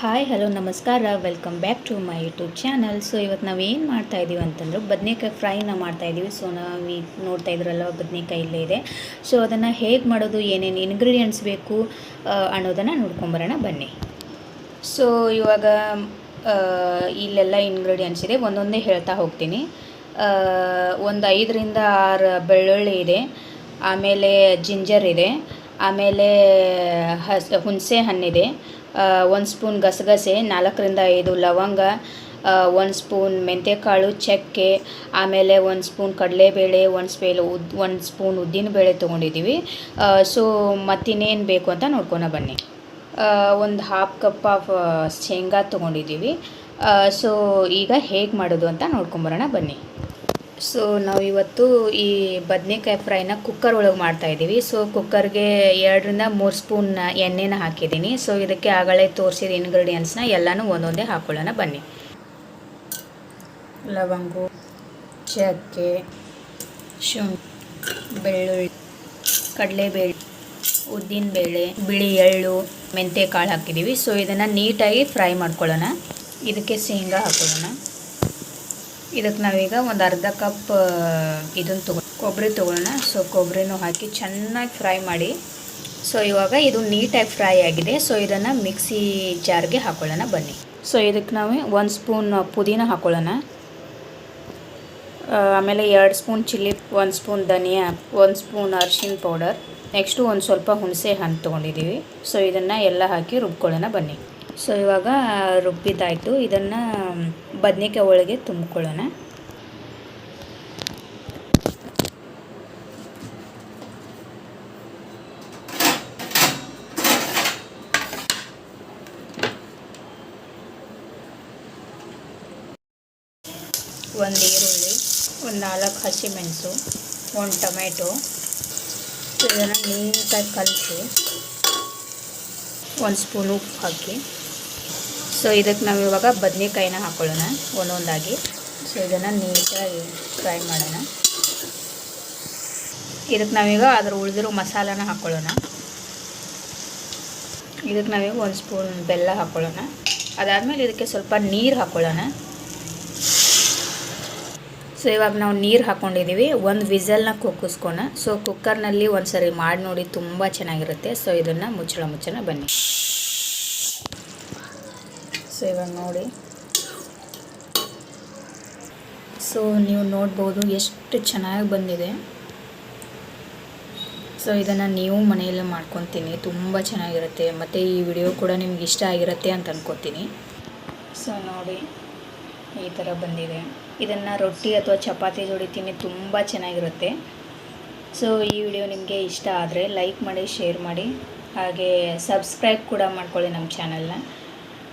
Hi hello ನಮಸ್ಕಾರ. Welcome back to my YouTube channel so ಇವತ್ತು ನಾವು ಏನು ಮಾಡ್ತಾ ಇದ್ದೀವಿ ಅಂತಂದ್ರೆ ಬದನೆಕಾಯಿ ಫ್ರೈನ ಮಾಡ್ತಾ ಇದ್ದೀವಿ ಸೊ ನಾವು ನೋಡ್ತಾ ಇದ್ರಲ್ಲ ಬದನೆಕಾಯಿ ಇಲ್ಲೇ ಇದೆ. ಸೊ ಅದನ್ನು ಹೇಗೆ ಮಾಡೋದು, ಏನೇನು ಇಂಗ್ರೀಡಿಯೆಂಟ್ಸ್ ಬೇಕು ಅನ್ನೋದನ್ನು ನೋಡ್ಕೊಂಬರೋಣ, ಬನ್ನಿ. ಸೊ ಇವಾಗ ಇಲ್ಲೆಲ್ಲ ಇಂಗ್ರೀಡಿಯೆಂಟ್ಸ್ ಇದೆ. ಒಂದೊಂದೇ ಹೇಳ್ತಾ ಹೋಗ್ತೀನಿ. ಒಂದು ಐದರಿಂದ ಆರು ಬೆಳ್ಳುಳ್ಳಿ ಇದೆ. ಆಮೇಲೆ ಜಿಂಜರ್ ಇದೆ. ಆಮೇಲೆ ಹಸ್, ಹುಣಸೆ ಹಣ್ಣಿದೆ. ಒಂದು ಸ್ಪೂನ್ ಗಸಗಸೆ, ನಾಲ್ಕರಿಂದ ಐದು ಲವಂಗ ಒಂದು ಸ್ಪೂನ್ ಮೆಂತ್ಯಕಾಳು ಚಕ್ಕೆ, ಆಮೇಲೆ ಒಂದು ಸ್ಪೂನ್ ಕಡಲೆಬೇಳೆ, ಒಂದು ಸ್ಪೇಲು ಉದ್, ಒಂದು ಸ್ಪೂನ್ ಉದ್ದಿನಬೇಳೆ ತೊಗೊಂಡಿದ್ದೀವಿ ಸೊ ಮತ್ತಿನ್ನೇನು ಬೇಕು ಅಂತ ನೋಡ್ಕೊಳ ಬನ್ನಿ. ಒಂದು ಹಾಫ್ ಕಪ್ ಆಫ್ ಶೇಂಗಾ ತೊಗೊಂಡಿದ್ದೀವಿ ಸೊ ಈಗ ಹೇಗೆ ಮಾಡೋದು ಅಂತ ನೋಡ್ಕೊಂಬರೋಣ ಬನ್ನಿ. ಸೊ ನಾವು ಇವತ್ತು ಈ ಬದನೆಕಾಯಿ ಫ್ರೈನ ಕುಕ್ಕರ್ ಒಳಗೆ ಮಾಡ್ತಾ ಇದ್ದೀವಿ. ಸೊ ಕುಕ್ಕರ್ಗೆ ಎರಡರಿಂದ ಮೂರು ಸ್ಪೂನ್ ಎಣ್ಣೆನ ಹಾಕಿದ್ದೀನಿ. ಸೊ ಇದಕ್ಕೆ ಆಗಲೇ ತೋರಿಸಿದ ಇಂಗ್ರೀಡಿಯೆಂಟ್ಸ್ನ ಎಲ್ಲನೂ ಒಂದೊಂದೇ ಹಾಕೊಳ್ಳೋಣ. ಬನ್ನಿ. ಲವಂಗ, ಚಕ್ಕೆ, ಶುಂಠಿ, ಬೆಳ್ಳುಳ್ಳಿ, ಕಡಲೆಬೇಳೆ, ಉದ್ದಿನಬೇಳೆ, ಬಿಳಿ ಎಳ್ಳು ಮೆಂತ್ಯ ಕಾಳು ಹಾಕಿದ್ದೀವಿ. ಸೊ ಇದನ್ನು ನೀಟಾಗಿ ಫ್ರೈ ಮಾಡ್ಕೊಳ್ಳೋಣ. ಇದಕ್ಕೆ ಶೇಂಗಾ ಹಾಕೊಳ್ಳೋಣ. ಇದಕ್ಕೆ ನಾವೀಗ ಒಂದು ಅರ್ಧ ಕಪ್ ಇದನ್ನು ತಗೊ ಕೊಬ್ಬರಿ ತೊಗೊಳ್ಳೋಣ. ಸೊ ಕೊಬ್ಬರಿನೂ ಹಾಕಿ ಚೆನ್ನಾಗಿ ಫ್ರೈ ಮಾಡಿ. ಸೊ ಇವಾಗ ಇದು ನೀಟಾಗಿ ಫ್ರೈ ಆಗಿದೆ. ಸೊ ಇದನ್ನು ಮಿಕ್ಸಿ ಜಾರ್ಗೆ ಹಾಕೊಳ್ಳೋಣ ಬನ್ನಿ. ಸೊ ಇದಕ್ಕೆ ನಾವು ಒಂದು ಸ್ಪೂನ್ ಪುದೀನ ಹಾಕೊಳ್ಳೋಣ. ಆಮೇಲೆ ಎರಡು ಸ್ಪೂನ್ ಚಿಲ್ಲಿ, ಒಂದು ಸ್ಪೂನ್ ಧನಿಯಾ, ಒಂದು ಸ್ಪೂನ್ ಅರ್ಶಿನ ಪೌಡರ್. ನೆಕ್ಸ್ಟು ಒಂದು ಸ್ವಲ್ಪ ಹುಣಸೆ ಹಣ್ಣು ತೊಗೊಂಡಿದ್ದೀವಿ. ಸೊ ಇದನ್ನು ಎಲ್ಲ ಹಾಕಿ ರುಬ್ಕೊಳ್ಳೋಣ ಬನ್ನಿ. ಸೊ ಇವಾಗ ರುಬ್ಬಿದ್ದಾಯಿತು. ಇದನ್ನು ಬದನೆಕಾಯಿ ಒಳಗೆ ತುಂಬಿಕೊಳ್ಳೋಣ. ಒಂದು ಈರುಳ್ಳಿ, ಒಂದು ನಾಲ್ಕು ಹಸಿಮೆಣಸು, ಒಂದು ಟೊಮೆಟೊ. ಇದನ್ನು ನೀಟಾಗಿ ಕಲಸಿ ಒಂದು ಸ್ಪೂನ್ ಉಪ್ಪು ಹಾಕಿ. ಸೊ ಇದಕ್ಕೆ ನಾವು ಇವಾಗ ಬದನೆಕಾಯಿನ ಹಾಕೊಳ್ಳೋಣ, ಒಂದೊಂದಾಗಿ. ಸೊ ಇದನ್ನು ನೀಟಾಗಿ ಫ್ರೈ ಮಾಡೋಣ. ಇದಕ್ಕೆ ನಾವೀಗ ಅದ್ರ ಉಳಿದಿರೋ ಮಸಾಲನ ಹಾಕ್ಕೊಳ್ಳೋಣ ಇದಕ್ಕೆ ನಾವೀಗ ಒಂದು ಸ್ಪೂನ್ ಬೆಲ್ಲ ಹಾಕ್ಕೊಳ್ಳೋಣ ಅದಾದಮೇಲೆ ಇದಕ್ಕೆ ಸ್ವಲ್ಪ ನೀರು ಹಾಕ್ಕೊಳ್ಳೋಣ ಸೊ ಇವಾಗ ನಾವು ನೀರು ಹಾಕ್ಕೊಂಡಿದ್ದೀವಿ ಒಂದು ವಿಸಲ್ನ ಕುಕ್ಕಿಸ್ಕೋಣ ಸೊ ಕುಕ್ಕರ್ನಲ್ಲಿ ಒಂದು ಸರಿ ಮಾಡಿ ನೋಡಿ ತುಂಬ ಚೆನ್ನಾಗಿರುತ್ತೆ. ಸೊ ಇದನ್ನು ಮುಚ್ಚಳ ಮುಚ್ಚಳ ಬನ್ನಿ. ಸೊ ಇವಾಗ ನೋಡಿ. ಸೊ ನೀವು ನೋಡ್ಬೋದು ಎಷ್ಟು ಚೆನ್ನಾಗಿ ಬಂದಿದೆ. ಸೊ ಇದನ್ನು ನೀವು ಮನೆಯಲ್ಲೇ ಮಾಡ್ಕೊತೀನಿ. ತುಂಬ ಚೆನ್ನಾಗಿರುತ್ತೆ. ಮತ್ತು ಈ ವಿಡಿಯೋ ಕೂಡ ನಿಮ್ಗೆ ಇಷ್ಟ ಆಗಿರುತ್ತೆ ಅಂತ ಅಂದ್ಕೋತೀನಿ ಸೊ ನೋಡಿ. ಈ ಥರ ಬಂದಿದೆ. ಇದನ್ನು ರೊಟ್ಟಿ ಅಥವಾ ಚಪಾತಿ ಜೋಡಿ ತಿನ್ನಿ ತುಂಬ ಚೆನ್ನಾಗಿರುತ್ತೆ. ಸೊ ಈ ವಿಡಿಯೋ ನಿಮಗೆ ಇಷ್ಟ ಆದರೆ ಲೈಕ್ ಮಾಡಿ, ಶೇರ್ ಮಾಡಿ. ಹಾಗೆ ಸಬ್ಸ್ಕ್ರೈಬ್ ಕೂಡ ಮಾಡ್ಕೊಳ್ಳಿ ನಮ್ಮ ಚಾನಲ್ನ.